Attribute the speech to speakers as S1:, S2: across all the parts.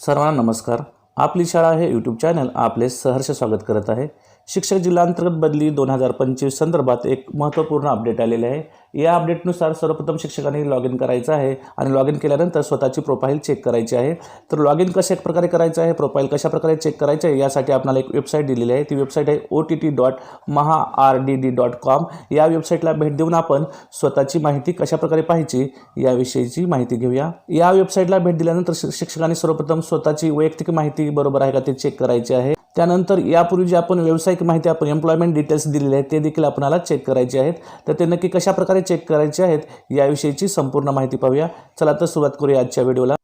S1: सर्वांना नमस्कार. आपली शाळा हे यूट्यूब चॅनल आपले सहर्ष स्वागत करत आहे. शिक्षक जिल्हांतर्गत बदली दोन हजार पंचवीस संदर्भात एक महत्त्वपूर्ण अपडेट आलेले आहे. या अपडेटनुसार सर्वप्रथम शिक्षकांनी लॉग इन करायचं आहे आणि लॉग इन केल्यानंतर स्वतःची प्रोफाईल चेक करायची आहे. तर लॉग इन कशा प्रकारे करायचं आहे? प्रोफाईल कशा प्रकारे चेक करायचं आहे? यासाठी आपल्याला एक वेबसाईट दिलेली आहे. ती वेबसाईट आहे O T T dot Maha R D D dot com या वेबसाईटला भेट देऊन आपण स्वतःची माहिती कशा प्रकारे पाहायची याविषयीची माहिती घेऊया. या वेबसाईटला भेट दिल्यानंतर शिक्षकांनी सर्वप्रथम स्वतःची वैयक्तिक माहिती बरोबर आहे का ते चेक करायची आहे. त्यानंतर यापूर्वी जी आपण व्यावसायिक माहिती आपण एम्प्लॉयमेंट डिटेल्स दिलेले आहेत ते देखील आपल्याला चेक करायचे आहेत. तर ते नक्की कशाप्रकारे चेक करायचे आहेत याविषयीची संपूर्ण माहिती पाहूया. चला तर सुरुवात करूया आजच्या व्हिडिओला.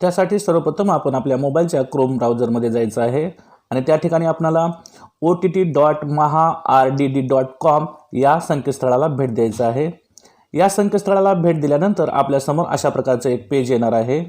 S1: त्यासाठी सर्वप्रथम आपण आपल्या मोबाईलच्या क्रोम ब्राउझरमध्ये जायचं आहे आणि त्या ठिकाणी आपणाला O T T dot Maha R D D dot com या संकेतस्थळाला भेट द्यायचं आहे. या संकेतस्थळाला भेट दिल्यानंतर आपल्यासमोर अशा प्रकारचं एक पेज येणार आहे.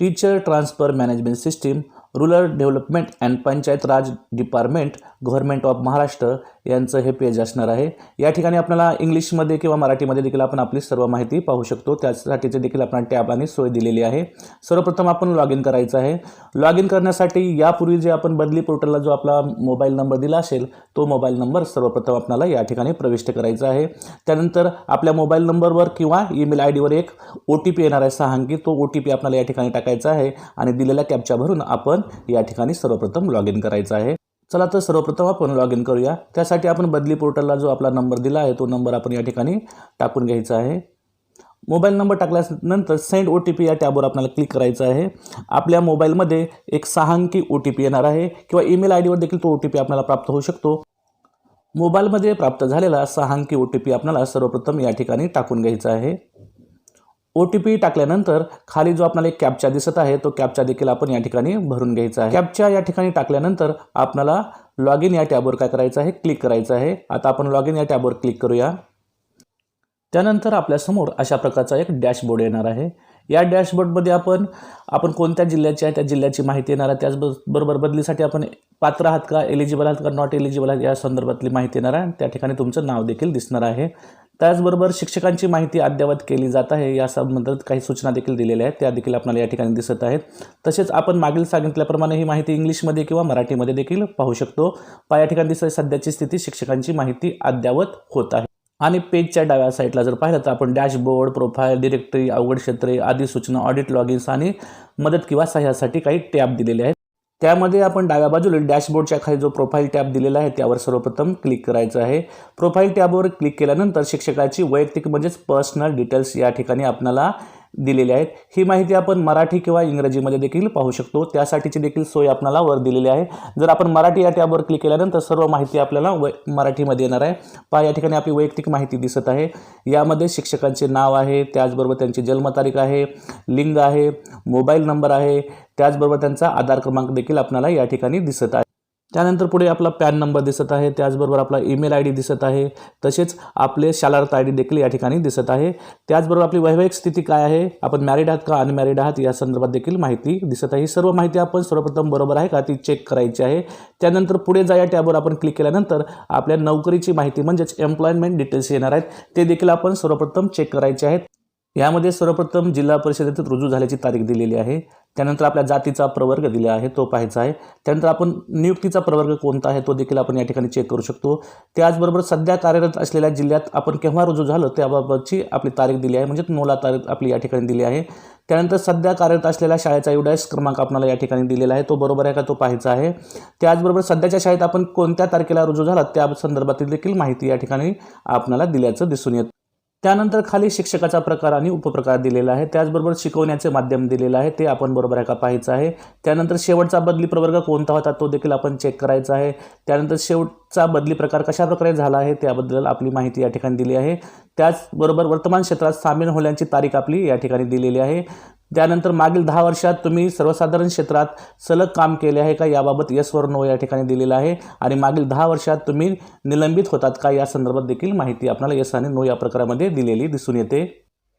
S1: Teacher transfer management system rural development and panchayat raj department government of Maharashtra यांचं हे पेज असणार आहे. या ठिकाणी आपल्याला इंग्लिशमध्ये किंवा मराठीमध्ये देखील आपण आपली सर्व माहिती पाहू शकतो. त्यासाठीचे देखील आपण टॅब आणि सोय दिलेली आहे. सर्वप्रथम आपण लॉग इन करायचं आहे. लॉग इन करण्यासाठी यापूर्वी जे आपण बदली पोर्टलला जो आपला मोबाईल नंबर दिला असेल तो मोबाईल नंबर सर्वप्रथम आपल्याला या ठिकाणी प्रविष्ट करायचा आहे. त्यानंतर आपल्या मोबाईल नंबरवर किंवा ईमेल आय डीवर एक ओ टी पी येणार आहे सहा अंकी. तो ओ टी पी आपल्याला या ठिकाणी टाकायचा आहे आणि दिलेल्या कॅपच्या भरून आपण या ठिकाणी सर्वप्रथम लॉग इन करायचं आहे. चला तर सर्वप्रथम आपण लॉग इन करूया. त्यासाठी आपण बदली पोर्टलला जो आपला नंबर दिला आहे तो नंबर आपण या ठिकाणी टाकून घ्यायचा आहे. मोबाईल नंबर टाकल्यानंतर सेंड ओ टी पी या टॅबवर आपल्याला क्लिक करायचं आहे. आपल्या मोबाईलमध्ये एक सहा अंकी ओ टी पी येणार आहे किंवा ईमेल आय डीवर देखील तो ओ टी पी आपल्याला प्राप्त होऊ शकतो. मोबाईलमध्ये प्राप्त झालेला सहा अंकी ओ टी पी आपल्याला सर्वप्रथम या ठिकाणी टाकून घ्यायचा आहे. ओ टी पी टाकल्यानंतर खाली जो आपल्याला एक कॅपचा दिसत आहे तो कॅपचा देखील आपण या ठिकाणी भरून घ्यायचा आहे. कॅपच्या या ठिकाणी टाकल्यानंतर आपल्याला लॉग इन या टॅबवर काय करायचं आहे? क्लिक करायचं आहे. आता आपण लॉग इन या टॅबवर क्लिक करूया. त्यानंतर आपल्यासमोर अशा प्रकारचा एक डॅशबोर्ड येणार आहे. या डॅशबोर्डमध्ये आपण आपण कोणत्या जिल्ह्याची आहे त्या जिल्ह्याची माहिती येणार आहे. त्याचबरोबर बदलीसाठी आपण पात्र आहात का एलिजिबल आहात का नॉट एलिजिबल आहात या संदर्भातली माहिती येणार आहे. त्या ठिकाणी तुमचं नाव देखील दिसणार आहे. त्याचबरोबर शिक्षकांची माहिती अद्ययावत केली जात आहे या संबंधात काही सूचना देखील दिलेल्या आहेत. त्या देखील आपल्याला या ठिकाणी दिसत आहेत. तसेच आपण मागील सांगितल्याप्रमाणे ही माहिती इंग्लिशमध्ये किंवा मराठीमध्ये देखील पाहू शकतो. या ठिकाणी दिसत सध्याची स्थिती शिक्षकांची माहिती अद्ययावत होत आहे. आणि पेजच्या डाव्या साईडला जर पाहिलं तर आपण डॅशबोर्ड प्रोफाईल डिरेक्टरी अवघड क्षेत्रे आदी सूचना ऑडिट लॉगिन्स आणि मदत किंवा सह्यासाठी काही टॅब दिलेले आहेत. त्यामध्ये आपण डाव्या बाजूला डॅशबोर्डच्या खाली जो प्रोफाईल टॅब दिलेला आहे त्यावर सर्वप्रथम क्लिक करायचं आहे. प्रोफाईल टॅबवर क्लिक केल्यानंतर शिक्षकाची वैयक्तिक म्हणजेच पर्सनल डिटेल्स या ठिकाणी आपल्याला दिलेली आहेत. ही माहिती आपण मराठी किंवा इंग्रजीमध्ये देखील पाहू शकतो. त्यासाठीची देखील सोय आपल्याला वर दिलेली आहे. जर आपण मराठी या टॅबवर क्लिक केल्यानंतर सर्व माहिती आपल्याला वै मराठीमध्ये येणार आहे. पहा या ठिकाणी आपली वैयक्तिक माहिती दिसत आहे. यामध्ये शिक्षकांचे नाव आहे त्याचबरोबर त्यांची जन्मतारीख आहे लिंग आहे मोबाईल नंबर आहे त्याचबरोबर त्यांचा आधार क्रमांक देखील आपल्याला या ठिकाणी दिसत आहे. त्यानंतर पुढे आपला पॅन नंबर दिसत आहे त्याचबरोबर आपला ईमेल आय डी दिसत आहे तसेच आपले शालार्थ आय डी देखील या ठिकाणी दिसत आहे. त्याचबरोबर आपली वैवाहिक स्थिती काय आहे आपण मॅरिड आहात का अनमॅरिड आहात या संदर्भात देखील माहिती दिसत आहे. ही सर्व माहिती आपण सर्वप्रथम बरोबर आहे का ती चेक करायची आहे. त्यानंतर पुढे जा या टॅबवर आपण क्लिक केल्यानंतर आपल्या नोकरीची माहिती म्हणजेच एम्प्लॉयमेंट डिटेल्स येणार आहेत ते देखील आपण सर्वप्रथम चेक करायचे आहेत. यामध्ये सर्वप्रथम जिल्हा परिषदेत रुजू झाल्याची तारीख दिलेली आहे. त्यानंतर आपल्या जातीचा प्रवर्ग दिला आहे तो पाहायचा आहे. त्यानंतर आपण नियुक्तीचा प्रवर्ग कोणता आहे तो देखील आपण या ठिकाणी चेक करू शकतो. त्याचबरोबर सध्या कार्यरत असलेल्या जिल्ह्यात आपण केव्हा रुजू झालं त्याबाबतची आपली तारीख दिली आहे म्हणजे नोला तारीख आपली या ठिकाणी दिली आहे. त्यानंतर सध्या कार्यरत असलेल्या शाळेचा एवढाच क्रमांक आपल्याला या ठिकाणी दिलेला आहे तो बरोबर आहे का तो पाहायचा आहे. त्याचबरोबर सध्याच्या शाळेत आपण कोणत्या तारखेला रुजू झाला त्या संदर्भातील देखील माहिती या ठिकाणी आपल्याला दिल्याचं दिसून येतं. त्यानंतर खाली शिक्षकाचा प्रकार आणि उपप्रकार दिलेला आहे. त्याचबरोबर शिकवण्याचे माध्यम दिलेलं आहे. ते आपण बरोबर आहे का पाहायचं आहे. त्यानंतर शेवटचा बदली प्रवर्ग कोणता होता तो देखील आपण चेक करायचा आहे. त्यानंतर शेवटचा बदली प्रकार कशा प्रकारे झाला आहे त्याबद्दल आपली माहिती या ठिकाणी दिली आहे. त्याचबरोबर वर्तमान क्षेत्रात सामील होण्याची तारीख आपली या ठिकाणी दिलेली आहे. त्यानंतर मागील दहा वर्षात तुम्ही सर्वसाधारण क्षेत्रात सलग काम केले आहे का? याबाबत यस वर नो या ठिकाणी दिलेलं आहे. आणि मागील दहा वर्षात तुम्ही निलंबित होतात का? या संदर्भात देखील माहिती आपल्याला यस आणि नो या प्रकारामध्ये दिलेली दिसून येते.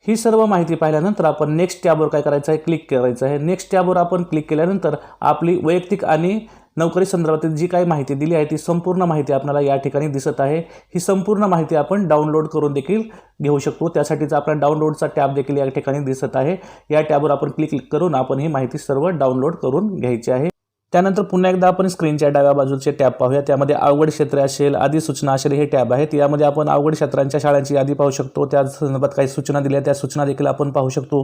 S1: ही सर्व माहिती पाहिल्यानंतर आपण नेक्स्ट टॅबवर काय करायचं आहे क्लिक करायचं आहे नेक्स्ट टॅबवर आपण क्लिक केल्यानंतर आपली वैयक्तिक आणि नोकरी संदर्भातील जी काही माहिती दिली आहे ती संपूर्ण माहिती आपल्याला या ठिकाणी दिसत आहे. ही संपूर्ण माहिती आपण डाउनलोड करून देखील घेऊ शकतो. त्यासाठीचा आपला डाउनलोडचा टॅब देखील या ठिकाणी दिसत आहे. या टॅबवर आपण क्लिक करून आपण ही माहिती सर्व डाउनलोड करून घ्यायची आहे. त्यानंतर पुन्हा एकदा आपण स्क्रीनच्या डाव्या बाजूचे टॅब पाहूया. त्यामध्ये अवघड क्षेत्रे असेल आदी सूचना असेल हे टॅब आहेत. यामध्ये आपण अवघड क्षेत्रांच्या शाळांची यादी पाहू शकतो. त्या संदर्भात काही सूचना दिल्या त्या सूचना देखील आपण पाहू शकतो.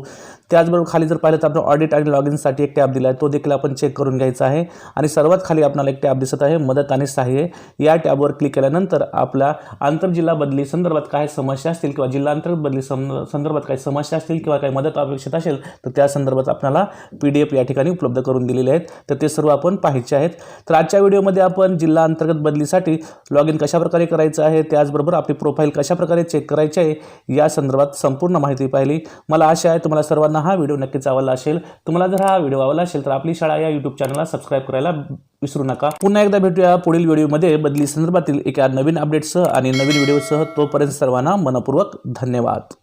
S1: त्याचबरोबर खाली जर पाहिलं तर आपण ऑडिट आणि लॉग इनसाठी एक टॅब दिला आहे. तो देखील आपण चेक करून घ्यायचा आहे. आणि सर्वात खाली आपल्याला एक टॅब दिसत आहे मदत आणि सहाय्य. या टॅबवर क्लिक केल्यानंतर आपला आंतरजिल्हा बदली संदर्भात काय समस्या असतील किंवा जिल्हा अंतर बदली संदर्भात काही समस्या असतील किंवा काही मदत अपेक्षित असेल तर त्या संदर्भात आपल्याला पी डी एफ या ठिकाणी उपलब्ध करून दिलेले आहेत. तर ते सर्व आपण पाहायचे आहेत. तर आजच्या व्हिडिओमध्ये आपण जिल्हा अंतर्गत बदलीसाठी लॉग इन कशाप्रकारे करायचं आहे त्याचबरोबर आपली प्रोफाईल कशाप्रकारे चेक करायची आहे या संदर्भात संपूर्ण माहिती पाहिली. मला आशा आहे तुम्हाला सर्वांना हा व्हिडिओ नक्कीच आवडला असेल. तुम्हाला जर हा व्हिडिओ आवडला असेल तर आपली शाळा या यूट्यूब चॅनलला सबस्क्राईब करायला विसरू नका. पुन्हा एकदा भेटूया पुढील व्हिडिओमध्ये बदली संदर्भातील एका नवीन अपडेटसह आणि नवीन व्हिडिओसह तोपर्यंत सर्वांना मनपूर्वक धन्यवाद.